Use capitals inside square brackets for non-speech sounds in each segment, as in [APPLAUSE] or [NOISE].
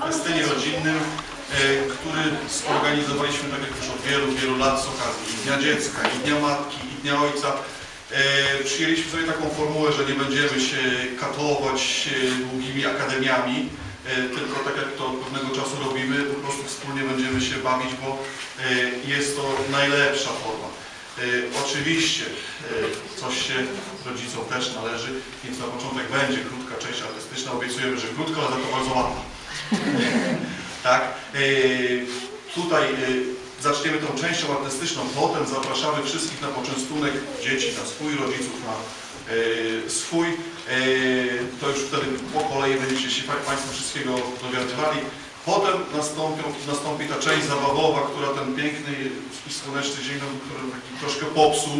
festynie rodzinnym, e, który zorganizowaliśmy, tak jak już od wielu, wielu lat z okazji i Dnia Dziecka, i Dnia Matki, i Dnia Ojca. E, Przyjęliśmy sobie taką formułę, że nie będziemy się katować e, długimi akademiami, tylko tak jak to od pewnego czasu robimy, po prostu wspólnie będziemy się bawić, bo jest to najlepsza forma. Oczywiście coś się rodzicom też należy, więc na początek będzie krótka część artystyczna. Obiecujemy, że krótka, ale za to bardzo ładna. [LAUGHS] tak? E, Tutaj e, zaczniemy tą częścią artystyczną, potem zapraszamy wszystkich na poczęstunek dzieci, na swój, rodziców na e, swój. To już wtedy po kolei będziecie się pa- Państwo wszystkiego dowiadywali. Potem nastąpią, nastąpi ta część zabawowa, która ten piękny i słoneczny dzień nam taki troszkę popsuł,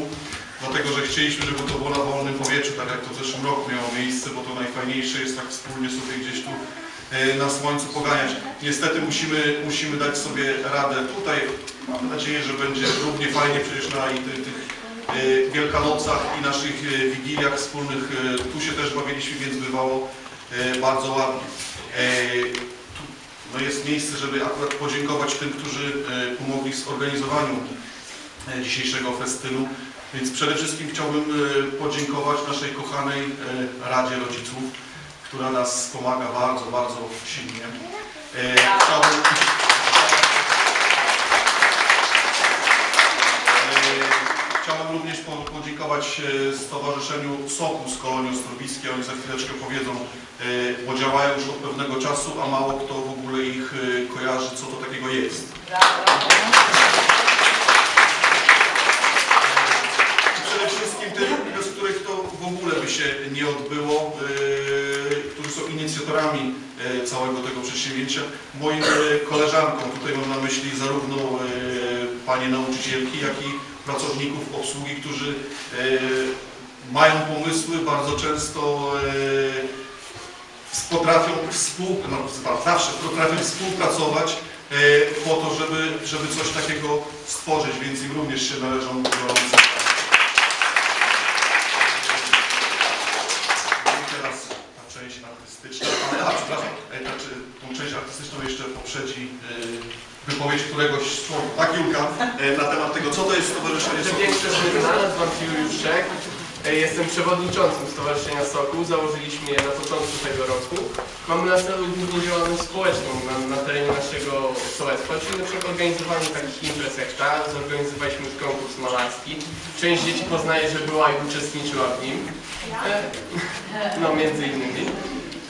dlatego że chcieliśmy, żeby to było na wolnym powietrzu, tak jak to w zeszłym roku miało miejsce, bo to najfajniejsze jest tak wspólnie sobie gdzieś tu na słońcu poganiać. Niestety musimy, musimy dać sobie radę tutaj. Mam nadzieję, że będzie równie fajnie przecież na tych, tych Wielkanocach i naszych e, Wigiliach wspólnych. e, Tu się też bawiliśmy, więc bywało bardzo ładnie. Tu, No jest miejsce, żeby akurat podziękować tym, którzy pomogli w zorganizowaniu dzisiejszego festynu. Więc przede wszystkim chciałbym podziękować naszej kochanej Radzie Rodziców, która nas wspomaga bardzo, bardzo silnie. E, Chciałbym, E, Chciałbym również po- podziękować e, Stowarzyszeniu Soku z Kolonii Ostrowickiej. Oni za chwileczkę powiedzą, e, bo działają już od pewnego czasu, a mało kto w ogóle ich e, kojarzy, co to takiego jest. I Przede wszystkim tym, bez których to w ogóle by się nie odbyło, inicjatorami yy, całego tego przedsięwzięcia. Moim yy, koleżankom, tutaj mam na myśli zarówno yy, panie nauczycielki, jak i pracowników obsługi, którzy mają pomysły, bardzo często potrafią współ, no, zawsze potrafią współpracować po to, żeby, żeby coś takiego stworzyć, więc im również się należą gorące. I teraz ta część artystyczna, ale a, przepraszam, e, ta, czy- tą artystyczną jeszcze poprzedzi e, wypowiedź któregoś z członków, tak Julka, e, na temat tego, co to jest Stowarzyszenie Soku. większość nie zna, nazywam się Juliusz Szek. E, Jestem przewodniczącym Stowarzyszenia Soku. Założyliśmy je na początku tego roku. Mamy na celu głównie działalność społeczną na, na terenie naszego sołectwa, czyli na przykład organizowanie takich imprez jak ta. Zorganizowaliśmy już konkurs malarski. Część dzieci poznaje, że była i uczestniczyła w nim. E, No, między innymi.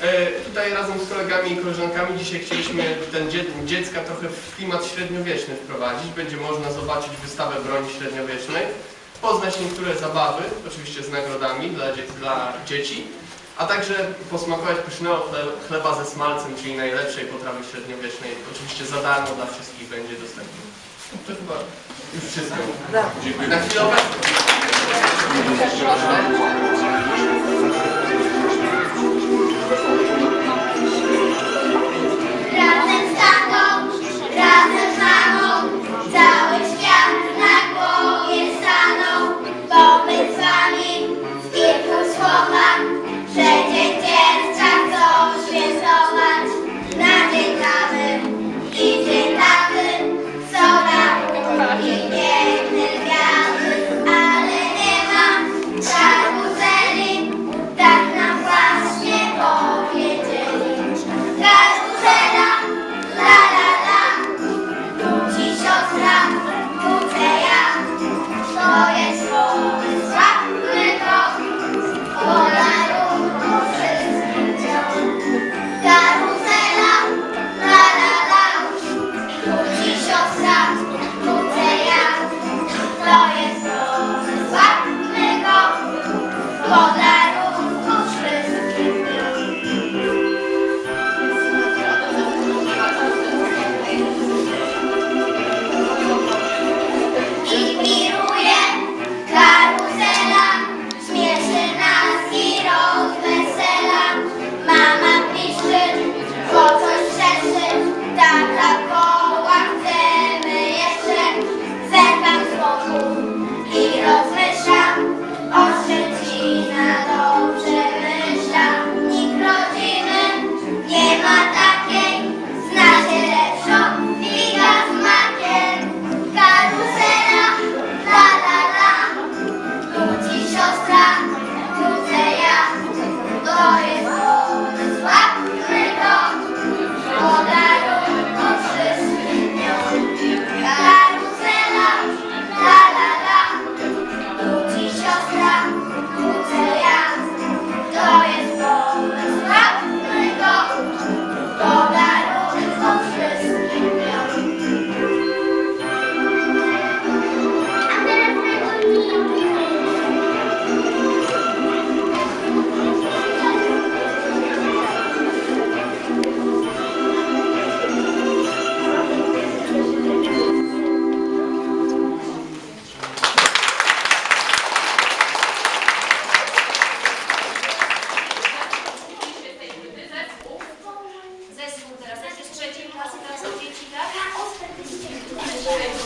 E, Tutaj razem z kolegami i koleżankami dzisiaj chcieliśmy ten dzie dziecka trochę w klimat średniowieczny wprowadzić. Będzie można zobaczyć wystawę broni średniowiecznej, poznać niektóre zabawy, oczywiście z nagrodami dla, dzie dla dzieci, a także posmakować pysznego chle- chleba ze smalcem, czyli najlepszej potrawy średniowiecznej. Oczywiście za darmo dla wszystkich będzie dostępny. To chyba już wszystko. Dziękuję. Na chwilę obecną.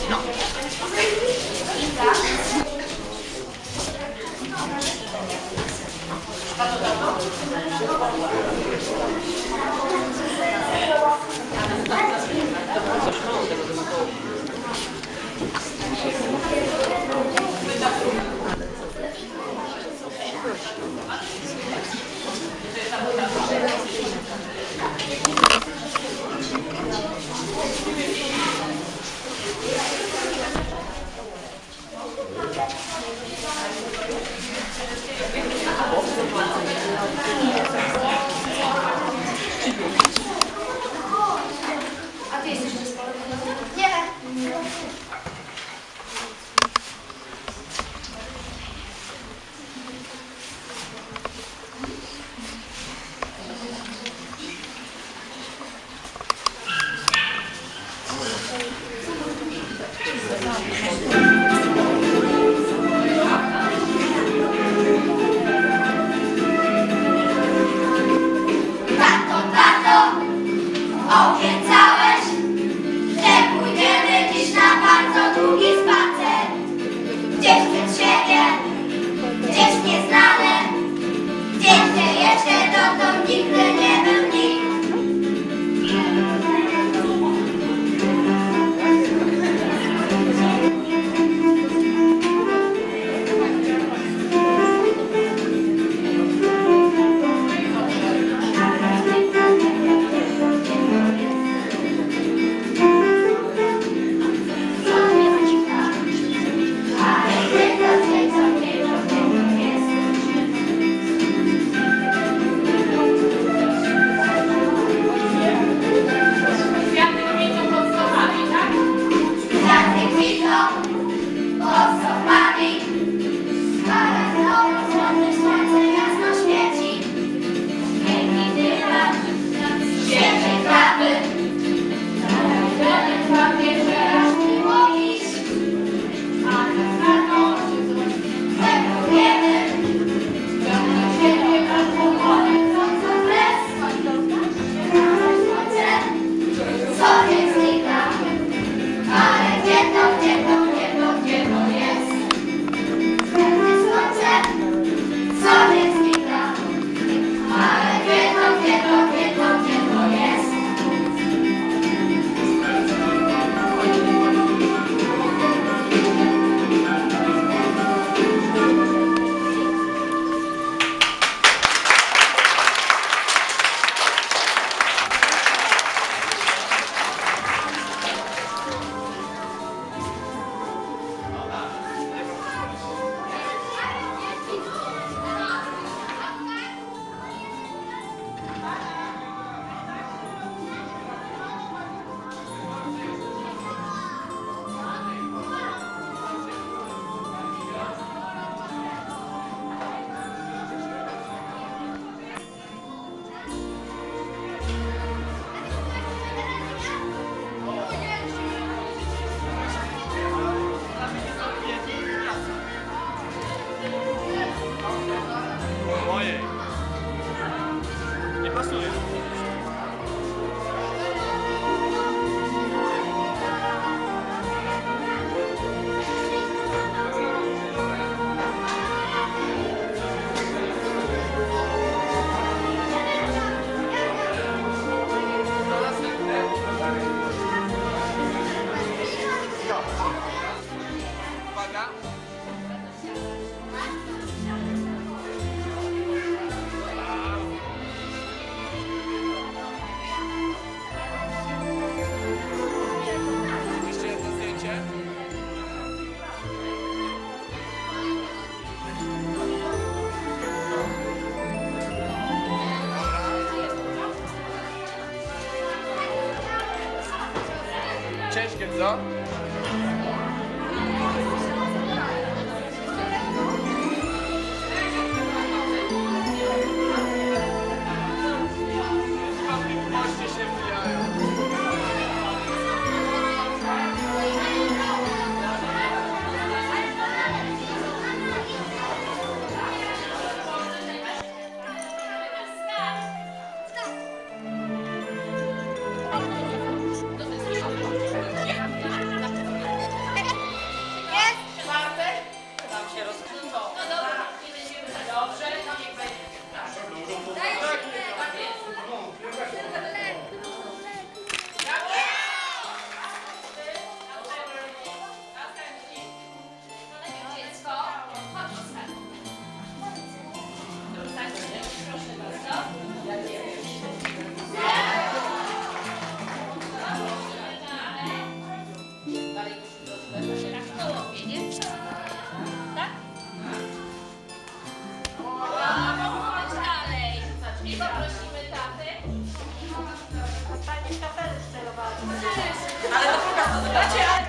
not. tower. Nie pasuje. Uwaga. Jeszcze Ciężkie, co? Ale to